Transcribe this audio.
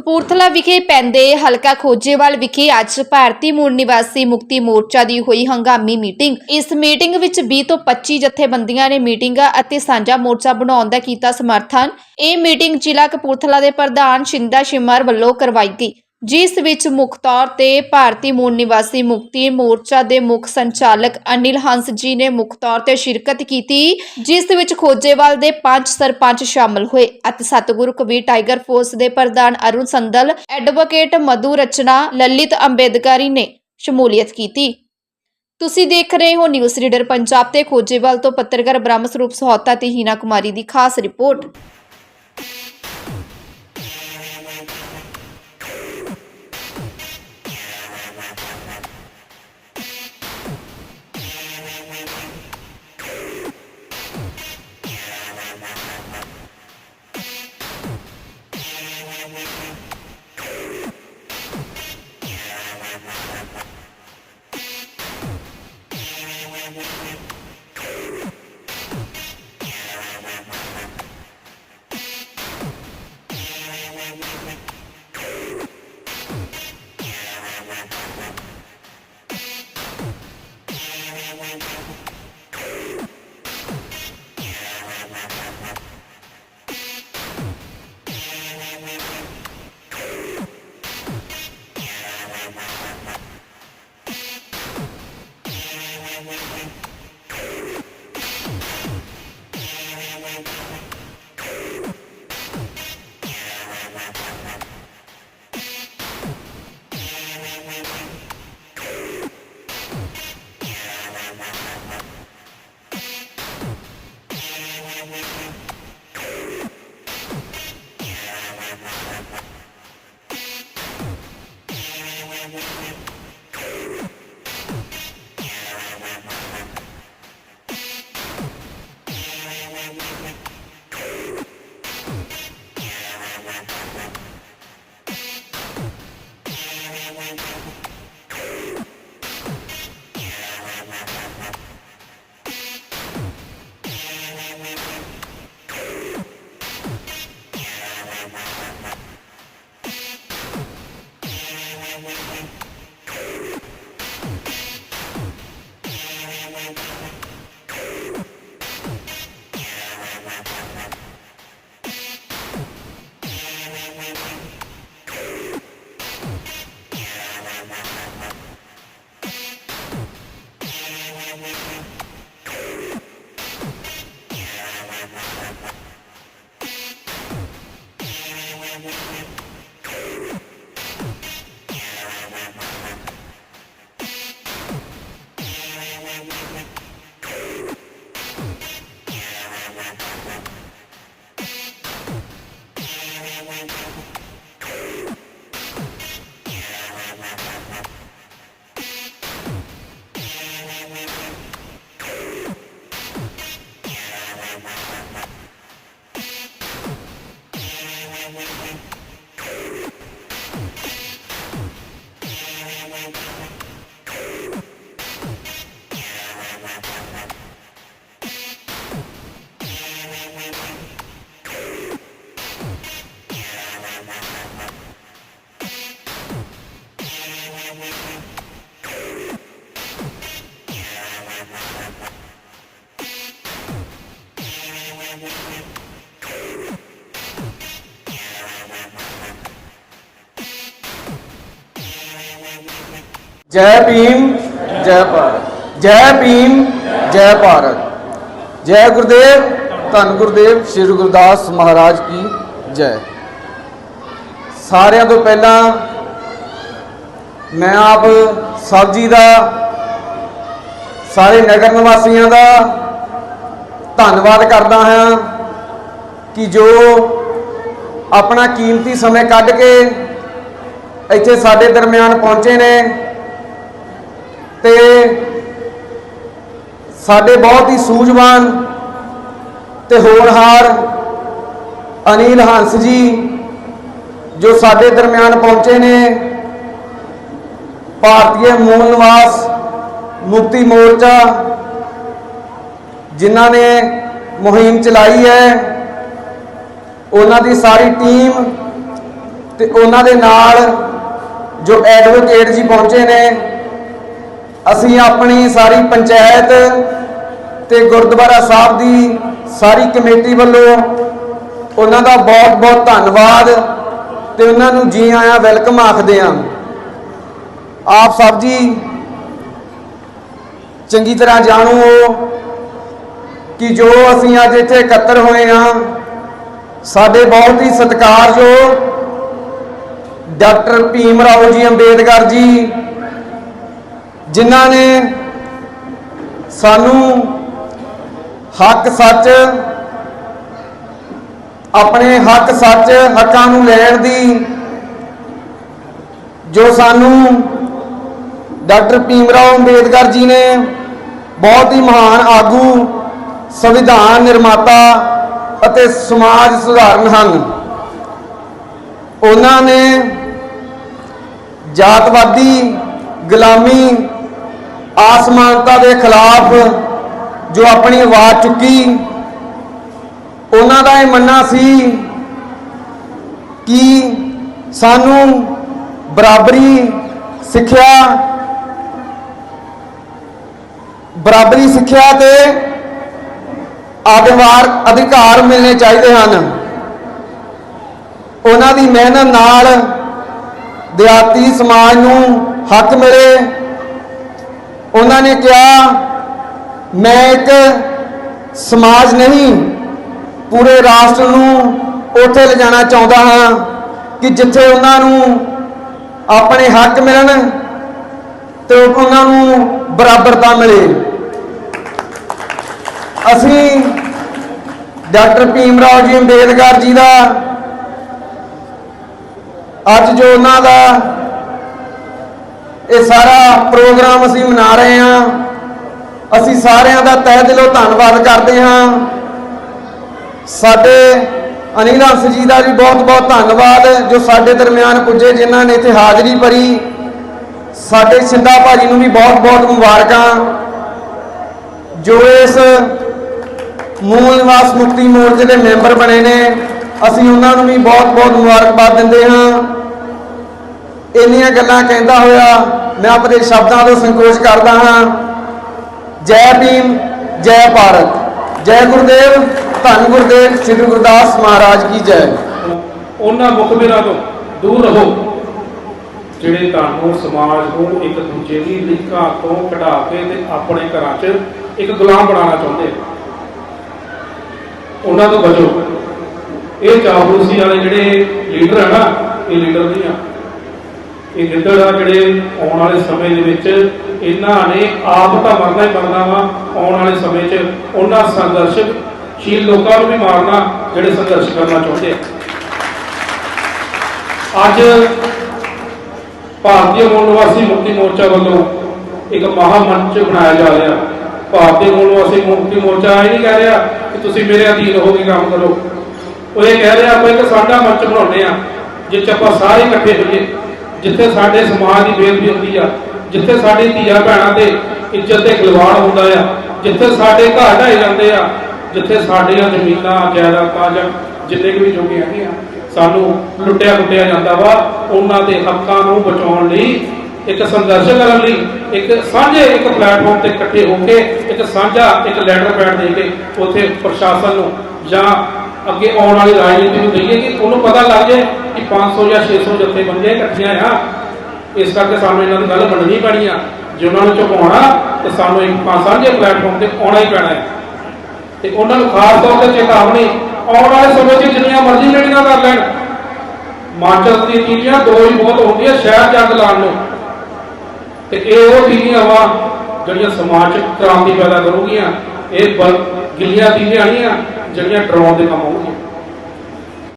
ਕਪੂਰਥਲਾ ਵਿਖੇ ਪੈਂਦੇ ਹਲਕਾ ਖੋਜੇਵਾਲ ਵਿਖੇ ਅੱਜ ਭਾਰਤੀ ਮੂਲ ਨਿਵਾਸੀ ਮੁਕਤੀ ਮੋਰਚਾ ਦੀ ਹੋਈ ਹੰਗਾਮੀ ਮੀਟਿੰਗ। ਇਸ ਮੀਟਿੰਗ ਵਿੱਚ 20 ਤੋਂ 25 ਜਥੇਬੰਦੀਆਂ ਨੇ ਮੀਟਿੰਗਾਂ ਅਤੇ ਸਾਂਝਾ ਮੋਰਚਾ ਬਣਾਉਣ ਦਾ ਕੀਤਾ ਸਮਰਥਨ। ਇਹ ਮੀਟਿੰਗ ਜ਼ਿਲ੍ਹਾ ਕਪੂਰਥਲਾ ਦੇ ਪ੍ਰਧਾਨ ਸ਼ਿੰਦਾ ਸ਼ਿਮਰ ਵੱਲੋਂ ਕਰਵਾਈ ਗਈ। ਜਿਸ ਵਿੱਚ ਮੁੱਖ ਤੌਰ ਤੇ ਭਾਰਤੀ ਮੂਲ ਨਿਵਾਸੀ ਮੁਕਤੀ ਮੋਰਚਾ ਦੇ ਮੁੱਖ ਸੰਚਾਲਕ ਅਨਿਲ ਹੰਸ ਜੀ ਨੇ ਮੁੱਖ ਤੌਰ ਤੇ ਸ਼ਿਰਕਤ ਕੀਤੀ, ਜਿਸ ਵਿੱਚ ਖੋਜੇਵਾਲ ਦੇ ਪੰਜ ਸਰਪੰਚ ਸ਼ਾਮਲ ਹੋਏ ਅਤੇ ਸਤਿਗੁਰੂ ਕਬੀਰ ਟਾਈਗਰ ਫੋਰਸ ਦੇ ਪ੍ਰਧਾਨ ਅਰੁਣ ਸੰਦਲ ਐਡਵੋਕੇਟ ਮਧੂ ਰਚਨਾ, ਲਲਿਤ ਅੰਬੇਦਕਰੀ ਨੇ ਸ਼ਮੂਲੀਅਤ ਕੀਤੀ। ਤੁਸੀਂ ਦੇਖ ਰਹੇ ਹੋ ਨਿਊਜ਼ ਰੀਡਰ ਪੰਜਾਬ ਤੇ ਖੋਜੇਵਾਲ ਤੋਂ ਪੱਤਰਕਾਰ ਬ੍ਰਹਮ ਸਰੂਪ ਸਹੌਤਾ ਤੇ ਹੀਨਾ ਕੁਮਾਰੀ ਦੀ ਖਾਸ ਰਿਪੋਰਟ। and then went ਜੈ ਭੀਮ, ਜੈ ਭਾਰਤ। ਜੈ ਭੀਮ, ਜੈ ਭਾਰਤ। ਜੈ ਗੁਰਦੇਵ, ਧੰਨ ਗੁਰਦੇਵ, ਸ੍ਰੀ ਗੁਰਦਾਸ ਮਹਾਰਾਜ ਕੀ ਜੈ। ਸਾਰਿਆਂ ਤੋਂ ਪਹਿਲਾਂ ਮੈਂ ਆਪ ਸਭ ਜੀ ਦਾ, ਸਾਰੇ ਨਗਰ ਨਿਵਾਸੀਆਂ ਦਾ ਧੰਨਵਾਦ ਕਰਦਾ ਹਾਂ ਕਿ ਜੋ ਆਪਣਾ ਕੀਮਤੀ ਸਮੇਂ ਕੱਢ ਕੇ ਇੱਥੇ ਸਾਡੇ ਦਰਮਿਆਨ ਪਹੁੰਚੇ ਨੇ। ਤੇ ਸਾਡੇ ਬਹੁਤ ਹੀ ਸੂਝਵਾਨ ਤੇ ਹੋਣਹਾਰ ਅਨਿਲ ਹੰਸ ਜੀ, ਜੋ ਸਾਡੇ ਦਰਮਿਆਨ ਪਹੁੰਚੇ ਨੇ ਭਾਰਤੀ ਮੂਲ ਨਿਵਾਸ, ਮੁਕਤੀ ਮੋਰਚਾ, ਜਿਨ੍ਹਾਂ ਨੇ ਮੁਹਿੰਮ ਚਲਾਈ ਹੈ, ਉਹਨਾਂ ਦੀ ਸਾਰੀ ਟੀਮ ਤੇ ਉਹਨਾਂ ਦੇ ਨਾਲ ਜੋ ਐਡਵੋਕੇਟ ਜੀ ਪਹੁੰਚੇ ਨੇ ਅਸੀਂ ਆਪਣੀ ਸਾਰੀ ਪੰਚਾਇਤ ਤੇ ਗੁਰਦੁਆਰਾ ਸਾਹਿਬ ਦੀ ਸਾਰੀ ਕਮੇਟੀ ਵੱਲੋਂ ਉਹਨਾਂ ਦਾ ਬਹੁਤ ਬਹੁਤ ਧੰਨਵਾਦ ਤੇ ਉਹਨਾਂ ਨੂੰ ਜੀ ਆਇਆਂ ਵੈਲਕਮ ਆਖਦੇ ਹਾਂ। ਆਪ ਸਭ ਜੀ ਚੰਗੀ ਤਰ੍ਹਾਂ ਜਾਣੋ ਕਿ ਜੋ ਅਸੀਂ ਅੱਜ ਇੱਥੇ ਇਕੱਤਰ ਹੋਏ ਹਾਂ, ਸਾਡੇ ਬਹੁਤ ਹੀ ਸਤਿਕਾਰਯੋਗ ਡਾਕਟਰ ਭੀਮ ਰਾਓ ਜੀ ਅੰਬੇਦਕਰ ਜੀ ਜਿਨ੍ਹਾਂ ਨੇ ਸਾਨੂੰ ਹੱਕ ਸੱਚ, ਆਪਣੇ ਹੱਕ ਸੱਚ ਹੱਕਾਂ ਨੂੰ ਲੈਣ ਦੀ, ਜੋ ਸਾਨੂੰ ਡਾਕਟਰ ਭੀਮ ਰਾਓ ਅੰਬੇਦਕਰ ਜੀ ਨੇ ਬਹੁਤ ਹੀ ਮਹਾਨ ਆਗੂ, ਸੰਵਿਧਾਨ ਨਿਰਮਾਤਾ ਅਤੇ ਸਮਾਜ ਸੁਧਾਰਨ ਹਨ। ਉਹਨਾਂ ਨੇ ਜਾਤਵਾਦੀ, ਗੁਲਾਮੀ ਆਸਮਾਨਤਾ ਦੇ ਖਿਲਾਫ ਜੋ ਆਪਣੀ ਆਵਾਜ਼ ਚੁੱਕੀ, ਉਹਨਾਂ ਦਾ ਇਹ ਮੰਨਣਾ ਸੀ ਕਿ ਸਾਨੂੰ ਬਰਾਬਰੀ ਸਿੱਖਿਆ ਬਰਾਬਰੀ ਸਿੱਖਿਆ ਤੇ ਆਦਿਵਾਰ ਅਧਿਕਾਰ ਮਿਲਣੇ ਚਾਹੀਦੇ ਹਨ। ਉਹਨਾਂ ਦੀ ਮਿਹਨਤ ਨਾਲ ਦਿਹਾਤੀ ਸਮਾਜ ਨੂੰ ਹੱਕ ਮਿਲੇ। ਉਹਨਾਂ ਨੇ ਕਿਹਾ, ਮੈਂ ਇੱਕ ਸਮਾਜ ਨਹੀਂ, ਪੂਰੇ ਰਾਸ਼ਟਰ ਨੂੰ ਉੱਥੇ ਲਿਜਾਣਾ ਚਾਹੁੰਦਾ ਹਾਂ ਕਿ ਜਿੱਥੇ ਉਹਨਾਂ ਨੂੰ ਆਪਣੇ ਹੱਕ ਮਿਲਣ ਤੇ ਉਹਨਾਂ ਨੂੰ ਬਰਾਬਰਤਾ ਮਿਲੇ। ਅਸੀਂ ਡਾਕਟਰ ਭੀਮ ਰਾਓ ਜੀ ਅੰਬੇਦਕਰ ਜੀ ਦਾ ਅੱਜ ਜੋ ਉਹਨਾਂ ਦਾ ਇਹ ਸਾਰਾ ਪ੍ਰੋਗਰਾਮ ਅਸੀਂ ਮਨਾ ਰਹੇ ਹਾਂ। ਅਸੀਂ ਸਾਰਿਆਂ ਦਾ ਤਹਿ ਦਿਲੋਂ ਧੰਨਵਾਦ ਕਰਦੇ ਹਾਂ। ਸਾਡੇ ਅਨਿਲ ਹੰਸ ਜੀ ਦਾ ਵੀ ਬਹੁਤ ਬਹੁਤ ਧੰਨਵਾਦ, ਜੋ ਸਾਡੇ ਦਰਮਿਆਨ ਪੁੱਜੇ, ਜਿਨ੍ਹਾਂ ਨੇ ਇੱਥੇ ਹਾਜ਼ਰੀ ਭਰੀ। ਸਾਡੇ ਸਿੰਧਾ ਭਾਜੀ ਨੂੰ ਵੀ ਬਹੁਤ ਬਹੁਤ ਮੁਬਾਰਕਾਂ। ਜੋ ਇਸ ਮੂਲ ਨਿਵਾਸ ਮੁਕਤੀ ਮੋਰਚੇ ਦੇ ਮੈਂਬਰ ਬਣੇ ਨੇ, ਅਸੀਂ ਉਹਨਾਂ ਨੂੰ ਵੀ ਬਹੁਤ ਬਹੁਤ ਮੁਬਾਰਕਬਾਦ ਦਿੰਦੇ ਹਾਂ। ਇੰਨੀਆਂ ਗੱਲਾਂ ਕਹਿੰਦਾ ਹੋਇਆ, ਮੈਂ ਆਪਣੇ ਸ਼ਬਦਾਂ ਤੋਂ ਸੰਕੋਚ ਕਰਦਾ ਹਾਂ। ਜੈ ਭੀਮ, ਜੈ ਭਾਰਤ। ਜੈ ਗੁਰਦੇਵ, ਧੰਨ ਗੁਰਦੇਵ, ਸ੍ਰੀ ਗੁਰਦਾਸ ਮਹਾਰਾਜ ਕੀ ਜੈ। ਉਹਨਾਂ ਮੁਖਬਰਾਂ ਤੋਂ ਦੂਰ ਰਹੋ, ਜਿਹੜੇ ਤੁਹਾਨੂੰ ਸਮਾਜ ਨੂੰ ਇੱਕ ਦੂਜੇ ਦੀ ਲਿੰਕਾਂ ਤੋਂ ਕਢਾ ਕੇ ਤੇ ਆਪਣੇ ਘਰਾਂ 'ਚ ਇੱਕ ਗੁਲਾਮ ਬਣਾਉਣਾ ਚਾਹੁੰਦੇ ਉਹਨਾਂ ਤੋਂ ਬਚੋ। ਇਹ ਚਾਹੂਸੀ ਵਾਲੇ ਜਿਹੜੇ ਲੀਡਰ ਆ ਨਾ, ਇਹ ਲੀਡਰ ਨਹੀਂ ਆ। ਇਹ ਗਿੱਦੜ ਆ ਜਿਹੜੇ ਆਉਣ ਵਾਲੇ ਸਮੇਂ ਦੇ ਵਿੱਚ ਇਹਨਾਂ ਨੇ ਆਪ ਤਾਂ ਮਰਨਾ ਹੀ ਮਰਨਾ ਵਾ, ਆਉਣ ਵਾਲੇ ਸਮੇਂ 'ਚ ਉਹਨਾਂ ਸੰਘਰਸ਼ਸ਼ੀਲ ਲੋਕਾਂ ਨੂੰ ਵੀ ਮਾਰਨਾ ਜਿਹੜੇ ਸੰਘਰਸ਼ ਕਰਨਾ ਚਾਹੁੰਦੇ ਆ। ਅੱਜ ਭਾਰਤੀ ਮੂਲ ਨਿਵਾਸੀ ਮੁਕਤੀ ਮੋਰਚਾ ਵੱਲੋਂ ਇੱਕ ਮਹਾ ਮੰਚ ਬਣਾਇਆ ਜਾ ਰਿਹਾ। ਭਾਰਤੀ ਮੂਲ ਨਿਵਾਸੀ ਮੁਕਤੀ ਮੋਰਚਾ ਇਹ ਨਹੀਂ ਕਹਿ ਰਿਹਾ ਕਿ ਤੁਸੀਂ ਮੇਰੇ ਅਧੀਨ ਹੋ ਕੇ ਕੰਮ ਕਰੋ। ਉਹ ਇਹ ਕਹਿ ਰਿਹਾ, ਆਪਾਂ ਇੱਕ ਸਾਡਾ ਮੰਚ ਬਣਾਉਂਦੇ ਆ ਜਿੱਥੇ ਆਪਾਂ ਸਾਰੇ ਇਕੱਠੇ ਹੋਈਏ। ਜਿੱਥੇ ਸਾਡੇ ਸਮਾਜ ਦੀ ਬੇਇੱਜ਼ਤੀ ਹੁੰਦੀ ਆ, ਜਿੱਥੇ ਸਾਡੀ ਧੀਆ ਭੈਣਾਂ ਤੇ ਇੱਜ਼ਤ ਤੇ ਖਿਲਵਾੜ ਹੁੰਦਾ ਆ, ਜਿੱਥੇ ਸਾਡੇ ਘਰ ਢਾਏ ਜਾਂਦੇ ਆ, ਜਿੱਥੇ ਸਾਡੀਆਂ ਜ਼ਮੀਨਾਂ, ਜਾਇਦਾਦਾਂ ਜਾਂ ਜਿੰਨੇ ਕੁ ਵੀ ਜੋਗੇ ਹੈਗੇ ਆ, ਸਾਨੂੰ ਲੁੱਟਿਆ ਲੁੱਟਿਆ ਜਾਂਦਾ ਵਾ, ਉਹਨਾਂ ਦੇ ਹੱਕਾਂ ਨੂੰ ਬਚਾਉਣ ਲਈ, ਇੱਕ ਸੰਘਰਸ਼ ਕਰਨ ਲਈ, ਇੱਕ ਸਾਂਝੇ ਇੱਕ ਪਲੇਟਫਾਰਮ ਤੇ ਇਕੱਠੇ ਹੋ ਕੇ, ਇੱਕ ਸਾਂਝਾ ਇੱਕ ਲੈਟਰ ਪੈਡ ਦੇ ਕੇ ਉੱਥੇ ਪ੍ਰਸ਼ਾਸਨ ਨੂੰ ਜਾਂ ਅੱਗੇ ਆਉਣ ਵਾਲੀ ਰਾਜਨੀਤੀ ਨੂੰ ਦਈਏ ਕਿ ਉਹਨੂੰ ਪਤਾ ਲੱਗ ਜਾਏ ਕਿ 500 ਜਾਂ 600 ਜਥੇਬੰਦੀਆਂ ਇਕੱਠੀਆਂ ਆ, ਇਸ ਕਰਕੇ ਸਾਨੂੰ ਇਹਨਾਂ ਦੀ ਗੱਲ ਮੰਨਣੀ ਪੈਣੀ ਆ। ਜੇ ਉਹਨਾਂ ਨੂੰ ਝੁਕਾਉਣਾ, ਤਾਂ ਸਾਨੂੰ ਇੱਕ ਪਾ- ਸਾਂਝੇ ਪਲੇਟਫਾਰਮ ਤੇ ਆਉਣਾ ਹੀ ਪੈਣਾ ਹੈ। ਤੇ ਉਹਨਾਂ ਨੂੰ ਖਾਸ ਤੌਰ ਤੇ ਚੇਤਾਵਨੀ, ਆਉਣ ਵਾਲੇ ਸਮੇਂ 'ਚ ਜਿੰਨੀਆਂ ਮਰਜ਼ੀ ਮੀਟਿੰਗਾਂ ਕਰ ਲੈਣ। ਮਾਚਸ ਦੀਆਂ ਤੀਲੀਆਂ ਦੋ ਹੀ ਬਹੁਤ ਹੁੰਦੀਆਂ, ਸ਼ਹਿਰ ਜੰਗ ਲਾਉਣ ਨੂੰ। ਤੇ ਇਹ ਉਹ ਤੀਲੀਆਂ ਵਾ, ਜਿਹੜੀਆਂ ਸਮਾਜ 'ਚ ਕ੍ਰਾਂਤੀ ਪੈਦਾ ਕਰੂਗੀਆਂ। ਇਹ ਬਲ, ਗਿੱਲੀਆਂ ਤੀਲੀਆਂ ਨਹੀਂ ਆ ਜਿਹੜੀਆਂ ਡਰਾਉਣ ਦੇ ਕੰਮ ਆਉਣਗੀਆਂ।